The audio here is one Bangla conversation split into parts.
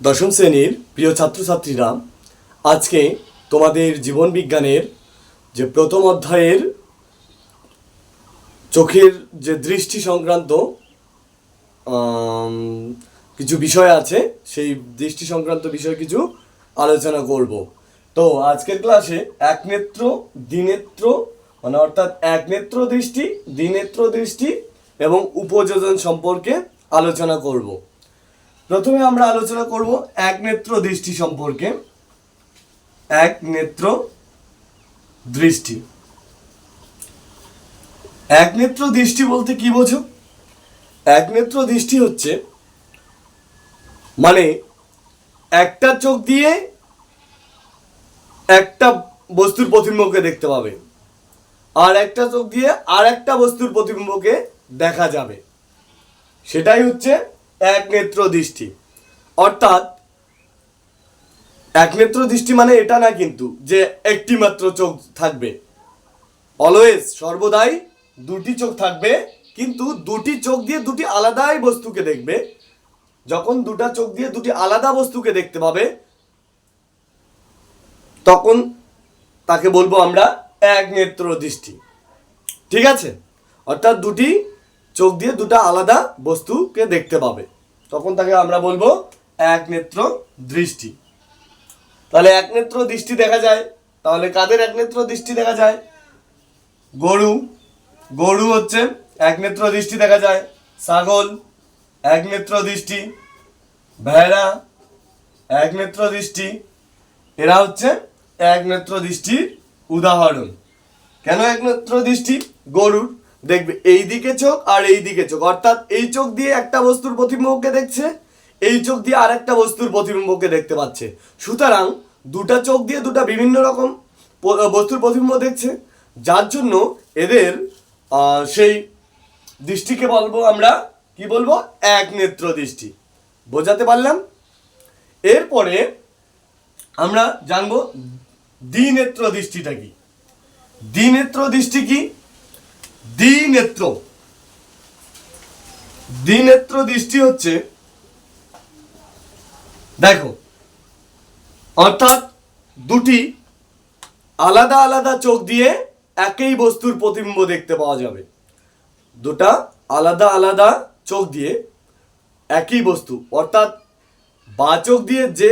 দশম শ্রেণির প্রিয় ছাত্রছাত্রীরা, আজকে তোমাদের জীবন বিজ্ঞানের যে প্রথম অধ্যায়ের চোখের যে দৃষ্টি সংক্রান্ত কিছু বিষয় আছে, সেই দৃষ্টি সংক্রান্ত বিষয় কিছু আলোচনা করব। তো আজকের ক্লাসে একনেত্র, দ্বিনেত্র মানে অর্থাৎ একনেত্র দৃষ্টি, দ্বিনেত্র দৃষ্টি এবং উপযোজন সম্পর্কে আলোচনা করব। প্রথমে আমরা আলোচনা করব এক নেত্র দৃষ্টি সম্পর্কে। এক নেত্র দৃষ্টি। এক নেত্র দৃষ্টি বলতে কি বোঝো? এক নেত্র দৃষ্টি হচ্ছে মানে একটা চোখ দিয়ে একটা বস্তুর প্রতিম্বকে দেখতে পাবে আর একটা চোখ দিয়ে আর একটা বস্তুর প্রতিম্বকে দেখা যাবে। সেটাই হচ্ছে এক নেত্র দৃষ্টি। অর্থাৎ এক নেত্র দৃষ্টি মানে এটা না কিন্তু, যে একটি মাত্র চোখ থাকবে। অলওয়েজ সর্বদাই দুটি চোখ থাকবে, কিন্তু দুটি চোখ দিয়ে দুটি আলাদাই বস্তুকে দেখবে। যখন দুটা চোখ দিয়ে দুটি আলাদা বস্তুকে দেখতে পাবে, তখন তাকে বলব আমরা এক নেত্র দৃষ্টি। ঠিক আছে? অর্থাৎ দুটি চোখ দিয়ে দুটা আলাদা বস্তুকে দেখতে পাবে। তখন তাকে আমরা বলব এক নেত্র দৃষ্টি। তাহলে এক নেত্র দৃষ্টি দেখা যায়, তাহলে কাদের এক নেত্র দৃষ্টি দেখা যায়? গরু। গরু হচ্ছে এক নেত্র দৃষ্টি দেখা যায়, ছাগল এক নেত্র দৃষ্টি, ভেড়া এক নেত্র দৃষ্টি, এরা হচ্ছে এক নেত্র দৃষ্টির উদাহরণ। কেন এক নেত্র দৃষ্টি? গরুর। দেখবে এই দিকে চোখ আর এই দিকে চোখ। অর্থাৎ এই চোখ দিয়ে একটা বস্তুর প্রতিবিম্বকে দেখছে, এই চোখ দিয়ে আর একটা বস্তুর প্রতিবিম্বকে দেখতে পাচ্ছে। সুতরাং দুটা চোখ দিয়ে দুটা বিভিন্ন রকম বস্তুর প্রতিবিম্ব দেখছে, যার জন্য এদের সেই দৃষ্টিকে বলব আমরা, কি বলব? এক নেত্র দৃষ্টি। বোঝাতে পারলাম? এরপরে আমরা জানব দ্বিনেত্র দৃষ্টিটা কি। দ্বিনেত্র দৃষ্টি কি? দ্বিনেত্র। দ্বিনেত্র দৃষ্টি হচ্ছে, দেখো, অর্থাৎ দুটি আলাদা আলাদা চোখ দিয়ে একই বস্তুর প্রতিবিম্ব দেখতে পাওয়া যাবে। দুটা আলাদা আলাদা চোখ দিয়ে একই বস্তু, অর্থাৎ বা চোখ দিয়ে যে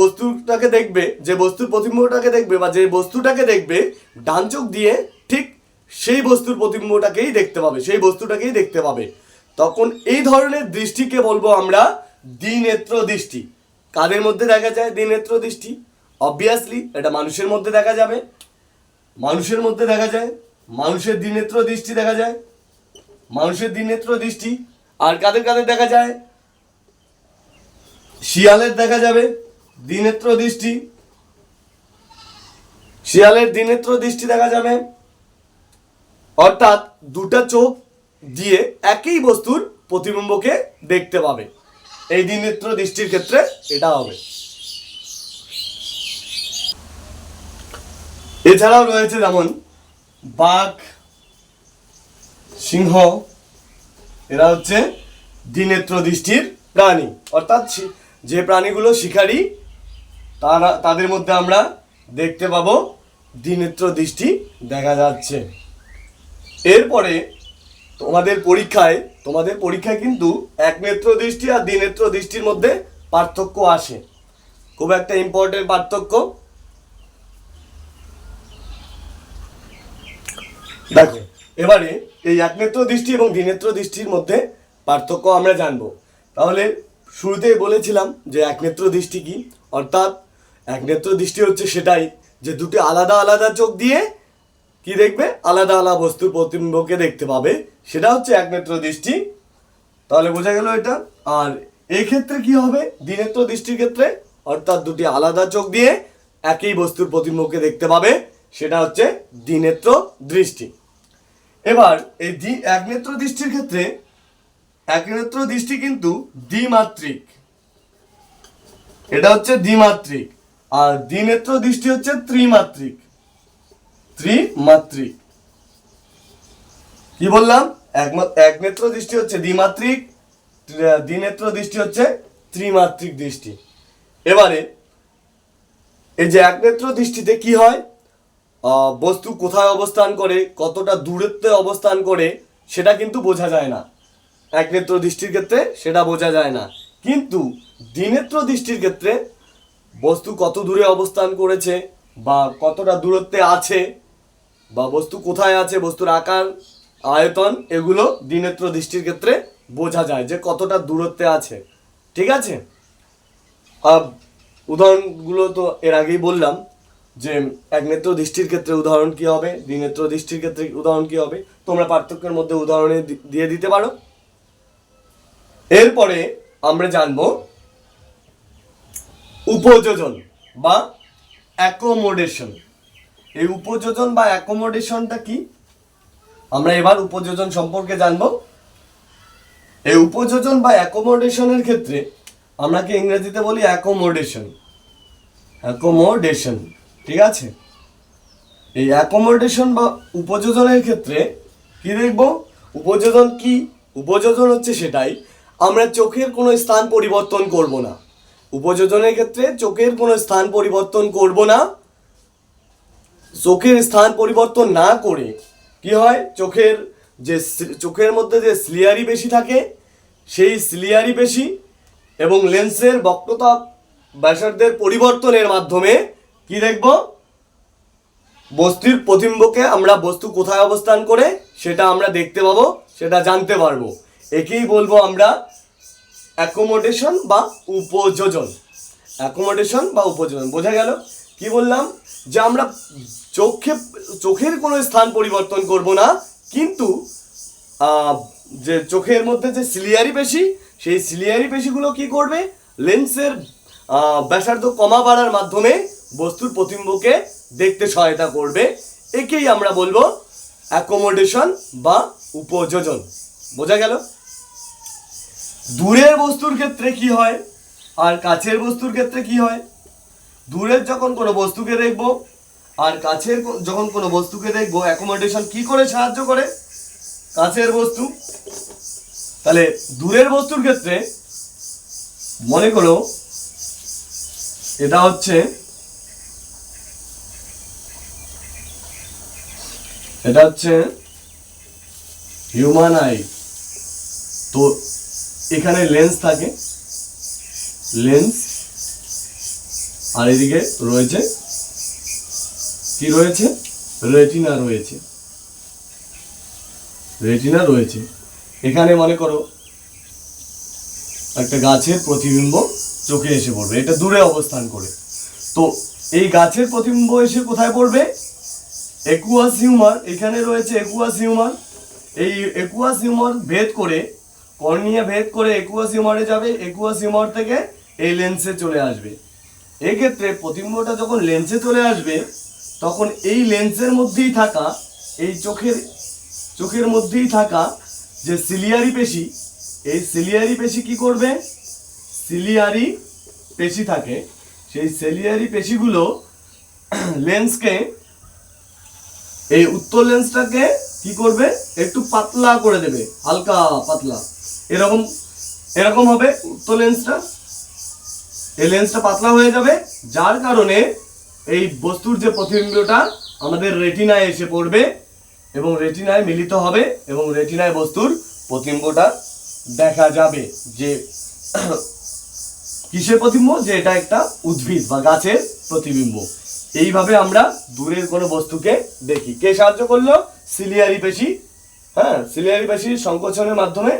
বস্তুটাকে দেখবে, যে বস্তুর প্রতিবিম্বটাকে দেখবে বা যে বস্তুটাকে দেখবে, ডান চোখ দিয়ে ঠিক সেই বস্তুর প্রতিবিম্বটাকেই দেখতে পাবে, সেই বস্তুটাকেই দেখতে পাবে। তখন এই ধরনের দৃষ্টিকে বলব আমরা দ্বিনেত্র দৃষ্টি। কাদের মধ্যে দেখা যায় দ্বিনেত্র দৃষ্টি? অবভিয়াসলি এটা মানুষের মধ্যে দেখা যাবে। মানুষের মধ্যে দেখা যায়, মানুষের দ্বিনেত্র দৃষ্টি দেখা যায়। মানুষের দ্বিনেত্র দৃষ্টি, আর কাদের কাদের দেখা যায়? শিয়ালের দেখা যাবে, দ্বিনেত্র দৃষ্টি। শিয়ালের দ্বিনেত্র দৃষ্টি দেখা যাবে। অর্থাৎ দুটা চোখ দিয়ে একই বস্তুর প্রতিবিম্বকে দেখতে পাবে। এই দ্বিনেত্র দৃষ্টির ক্ষেত্রে এটা হবে। এছাড়াও রয়েছে যেমন বাঘ, সিংহ, এরা হচ্ছে দ্বিনেত্র দৃষ্টির প্রাণী। অর্থাৎ যে প্রাণীগুলো শিকারী, তারা, তাদের মধ্যে আমরা দেখতে পাবো দ্বিনেত্র দৃষ্টি দেখা যাচ্ছে। এরপরে তোমাদের পরীক্ষায় তোমাদের পরীক্ষায় কিন্তু একনেত্র দৃষ্টি আর দ্বিনেত্র দৃষ্টির মধ্যে পার্থক্য আসে। খুব একটা ইম্পর্টেন্ট পার্থক্য। দেখো, এবারে এই একনেত্র দৃষ্টি এবং দ্বিনেত্র দৃষ্টির মধ্যে পার্থক্য আমরা জানব। তাহলে শুরুতেই বলেছিলাম যে একনেত্র দৃষ্টি কি? অর্থাৎ একনেত্র দৃষ্টি হচ্ছে সেটাই যে দুটি আলাদা আলাদা চোখ দিয়ে কি দেখবে? আলাদা আলাদা বস্তুর প্রতিবিম্বকে দেখতে পাবে। সেটা হচ্ছে একনেত্র দৃষ্টি। তাহলে বোঝা গেল এটা। আর এই ক্ষেত্রে কি হবে? দ্বিনেত্র দৃষ্টির ক্ষেত্রে, অর্থাৎ দুটি আলাদা চোখ দিয়ে একই বস্তুর প্রতিবিম্বকে দেখতে পাবে। সেটা হচ্ছে দ্বিনেত্র দৃষ্টি। এবার এই দ্বি একনেত্র দৃষ্টির ক্ষেত্রে একনেত্র দৃষ্টি কিন্তু দ্বিমাত্রিক। এটা হচ্ছে দ্বিমাত্রিক। আর দ্বিনেত্র দৃষ্টি হচ্ছে ত্রিমাত্রিক। ত্রিমাত্রিক কি বললাম? একমা- একনেত্র দৃষ্টি হচ্ছে দ্বিমাত্রিক, ত্রি- দ্বিনেত্র দৃষ্টি হচ্ছে ত্রিমাত্রিক দৃষ্টি। এবারে, এই যে একনেত্র দৃষ্টিতে কি হয়? বস্তু কোথায় অবস্থান করে, কতটা দূরত্বে অবস্থান করে, সেটা কিন্তু বোঝা যায় না। একনেত্র দৃষ্টির ক্ষেত্রে সেটা বোঝা যায় না। কিন্তু দ্বিনেত্র দৃষ্টির ক্ষেত্রে বস্তু কত দূরে অবস্থান করেছে বা কতটা দূরত্বে আছে বা বস্তু কোথায় আছে, বস্তুর আকার, আয়তন, এগুলো দ্বিনেত্র দৃষ্টির ক্ষেত্রে বোঝা যায় যে কতটা দূরত্বে আছে। ঠিক আছে? উদাহরণগুলো তো এর আগেই বললাম যে এক নেত্র দৃষ্টির ক্ষেত্রে উদাহরণ কি হবে, দ্বিনেত্র দৃষ্টির ক্ষেত্রে উদাহরণ কি হবে, তোমরা পার্থক্যের মধ্যে উদাহরণে দিয়ে দিতে পারো। এরপরে আমরা জানব উপযোজন বা অ্যাকোমোডেশন এই উপযোজন বা অ্যাকোমোডেশনটা কি? আমরা এবার উপযোজন সম্পর্কে জানব। এই উপযোজন বা অ্যাকোমোডেশনের ক্ষেত্রে আমরা কি ইংরেজিতে বলি অ্যাকোমোডেশন অ্যাকোমোডেশন ঠিক আছে? এই অ্যাকোমোডেশন বা উপযোজনের ক্ষেত্রে কি দেখব? উপযোজন কি? উপযোজন হচ্ছে সেটাই, আমরা চোখের কোনো স্থান পরিবর্তন করব না। উপযোজনের ক্ষেত্রে চোখের কোনো স্থান পরিবর্তন করব না। চোখের স্থান পরিবর্তন না করে কি হয়? চোখের যে চোখের মধ্যে যে স্লিয়ারি বেশি থাকে, সেই স্লিয়ারি বেশি এবং লেন্সের বক্রতা ব্যাসার্ধের পরিবর্তনের মাধ্যমে কি দেখব? বস্তুর প্রতিম্বকে আমরা বস্তু কোথায় অবস্থান করে সেটা আমরা দেখতে পাবো, সেটা জানতে পারব। একেই বলব আমরা অ্যাকোমোডেশন বা উপযোজন। অ্যাকোমোডেশন বা উপযোজন, বোঝা গেল? কি বললাম? যে আমরা চোখে, চোখের কোনো স্থান পরিবর্তন করব না, কিন্তু যে চোখের মধ্যে যে সিলিয়ারি পেশি, সেই সিলিয়ারি পেশিগুলো কি করবে? লেন্সের ব্যাসার্ধ কমা বাড়ার মাধ্যমে বস্তুর প্রতিম্বকে দেখতে সহায়তা করবে। একেই আমরা বলব অ্যাকোমোডেশন বা উপযোজন। বোঝা গেল? দূরের বস্তুর ক্ষেত্রে কি হয়? আর কাছের বস্তুর ক্ষেত্রে কি হয়? দূরের যখন কোনো বস্তুকে দেখব আর কাছের যখন কোনো বস্তুকে দেখব অ্যাকোমোডেশন কি করে সাহায্য করে? কাছের বস্তু। তাহলে দূরের বস্তুর ক্ষেত্রে মনে করো, এটা হচ্ছে এটা হচ্ছে হিউম্যান আই তো এখানে লেন্স থাকে। লেন্স আর এদিকে রয়েছে কি রয়েছে? রেটিনা রয়েছে। রেটিনা রয়েছে। এখানে মনে করো, একটা গাছের প্রতিবিম্ব চোখে এসে পড়বে। এটা দূরে অবস্থান করে। তো এই গাছের প্রতিবিম্ব এসে কোথায় পড়বে? একুয়াস হিউমার, এখানে রয়েছে একুয়াস হিউমার। এই একুয়াস হিউমার ভেদ করে, কর্নিয়া ভেদ করে একুয়াস হিউমারে যাবে, একুয়াস হিউমার থেকে এই লেন্সে চলে আসবে। এক্ষেত্রে প্রতিবিম্বটা যখন লেন্সে চলে আসবে তখন এই লেন্সের মধ্যেই থাকা, এই চোখের চোখের মধ্যেই থাকা যে সিলিয়ারি পেশি, এই সিলিয়ারি পেশি কি করবে? সিলিয়ারি পেশি থাকে। সেই সিলিয়ারি পেশিগুলো লেন্সকে, এই উত্তর লেন্সটাকে কি করবে? একটু পাতলা করে দেবে, হালকা পাতলা। এরকম এরকম হবে উত্তর লেন্সটা। এই লেন্সটা পাতলা হয়ে যাবে, যার কারণে এই বস্তুর যে প্রতিবিম্বটা, আমাদের রেটিনায় এসে পড়বে এবং রেটিনায় মিলিত হবে এবং রেটিনায় বস্তুর প্রতিবিম্বটা দেখা যাবে যে কিসের প্রতিবিম্ব? যে এটা একটা উদ্ভিদ বা গাছের প্রতিবিম্ব। এইভাবে আমরা দূরের কোনো বস্তুকে দেখি। কে সাহায্য করল? সিলিয়ারি পেশি। হ্যাঁ সিলিয়ারি পেশির সংকোচনের মাধ্যমে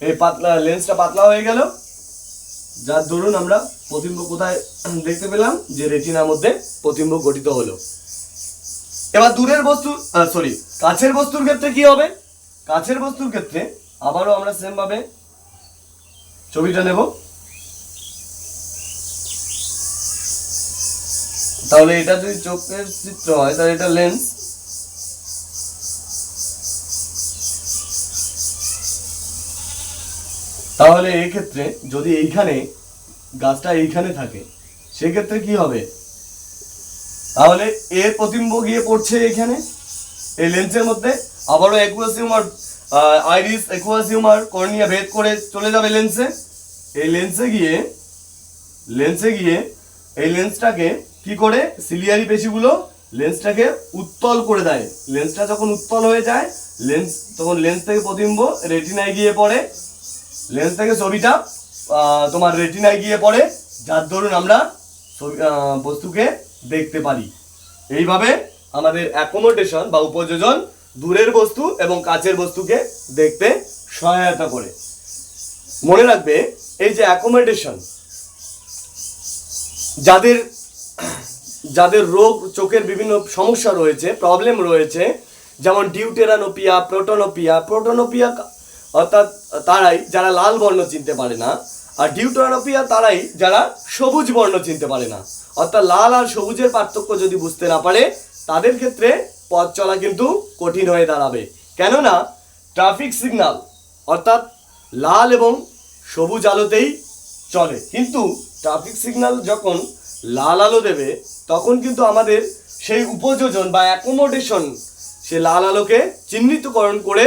এই পাতলা লেন্সটা পাতলা হয়ে গেল। যার দরুন আমরা প্রতিম্ব কোথায় দেখতে পেলাম যে রেটিনার মধ্যে প্রতিম্ব গঠিত হলো। এবার দূরের বস্তু সরি কাছের বস্তুর ক্ষেত্রে কি হবে? কাছের বস্তুর ক্ষেত্রে আবারও আমরা সেম ভাবে ছবিটা নেব। তাহলে এটা যদি চোখের চিত্র হয়, তাহলে এটা লেন্স তাহলে ক্ষেত্রে যদি এইখানে গাছটা এইখানে থাকে, সেক্ষেত্রে কি হবে? তাহলে এর প্রতিবিম্ব গিয়ে পড়ছে এখানে। এই লেন্সের মধ্যে আবারও aqueous humour iris aqueous humour cornea ভেদ করে চলে যাবে লেন্সে এই লেন্সে গিয়ে লেন্সে গিয়ে এই লেন্সটাকে কি করে? সিলিয়ারি পেশিগুলো লেন্সটাকে উত্তল করে দেয়। লেন্সটা যখন উত্তল হয়ে যায় লেন্স তখন লেন্স থেকে প্রতিম্ব রেটিনায় গিয়ে পড়ে। লেন্স থেকে ছবিটা তোমার রেটিনায় গিয়ে পড়ে, যার ধরুন আমরা বস্তুকে দেখতে পারি। এইভাবে আমাদের অ্যাকোমোডেশন বা উপযোজন দূরের বস্তু এবং কাছের বস্তুকে দেখতে সহায়তা করে। মনে রাখবে, এই যে অ্যাকোমোডেশন যাদের যাদের রোগ, চোখের বিভিন্ন সমস্যা রয়েছে প্রবলেম রয়েছে, যেমন ডিউটেরানোপিয়া প্রোটোনোপিয়া প্রোটোনোপিয়া অর্থাৎ তারাই যারা লাল বর্ণ চিনতে পারে না, আর ডিউটেরানোপিয়া তারাই যারা সবুজ বর্ণ চিনতে পারে না। অর্থাৎ লাল আর সবুজের পার্থক্য যদি বুঝতে না পারে, তাদের ক্ষেত্রে পথ চলা কিন্তু কঠিন হয়ে দাঁড়াবে। কেননা, ট্রাফিক সিগনাল, অর্থাৎ লাল এবং সবুজ আলোতেই চলে। কিন্তু ট্রাফিক সিগনাল যখন লাল আলো দেবে, তখন কিন্তু আমাদের সেই উপযোজন বা অ্যাকোমোডেশন, সে লাল আলোকে চিহ্নিতকরণ করে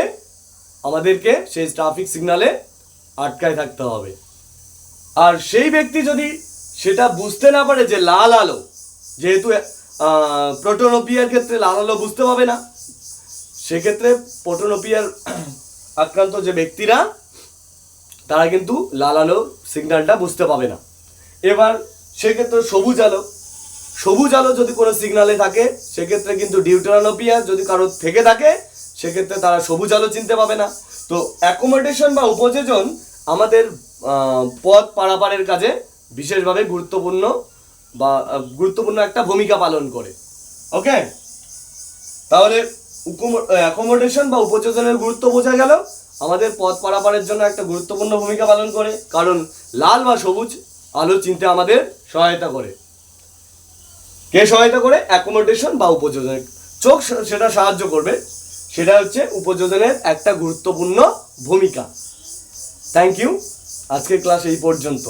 আমাদেরকে সেই ট্রাফিক সিগনালে আটকায় থাকতে হবে। আর সেই ব্যক্তি যদি সেটা বুঝতে না পারে যে লাল আলো, যেহেতু প্রোটোনোপিয়ার ক্ষেত্রে লাল আলো বুঝতে পাবে না, সেক্ষেত্রে প্রোটোনোপিয়ার আক্রান্ত যে ব্যক্তিরা, তারা কিন্তু লাল আলো সিগন্যালটা বুঝতে পাবে না। এবার সেক্ষেত্রে সবুজ আলো সবুজ আলো যদি কোনো সিগনালে থাকে, সেক্ষেত্রে কিন্তু ডিউটারানোপিয়া যদি কারোর থেকে থাকে সেক্ষেত্রে তারা সবুজ আলো চিনতে পাবে না। তো অ্যাকোমোডেশন বা উপযোজন আমাদের পথ পারাপারের কাজে বিশেষভাবে গুরুত্বপূর্ণ বা গুরুত্বপূর্ণ একটা ভূমিকা পালন করে। ওকে? তাহলে অ্যাকোমোডেশন বা উপযোজনের গুরুত্ব বোঝা গেল। আমাদের পথ পারাপারের জন্য একটা গুরুত্বপূর্ণ ভূমিকা পালন করে, কারণ লাল বা সবুজ আলো চিনতে আমাদের সহায়তা করে। কে সহায়তা করে? অ্যাকোমোডেশন বা উপযোজন চোখ সেটা সাহায্য করবে। সেটা হচ্ছে উপযোজনের একটা গুরুত্বপূর্ণ ভূমিকা। থ্যাংক ইউ আজকের ক্লাস এই পর্যন্ত।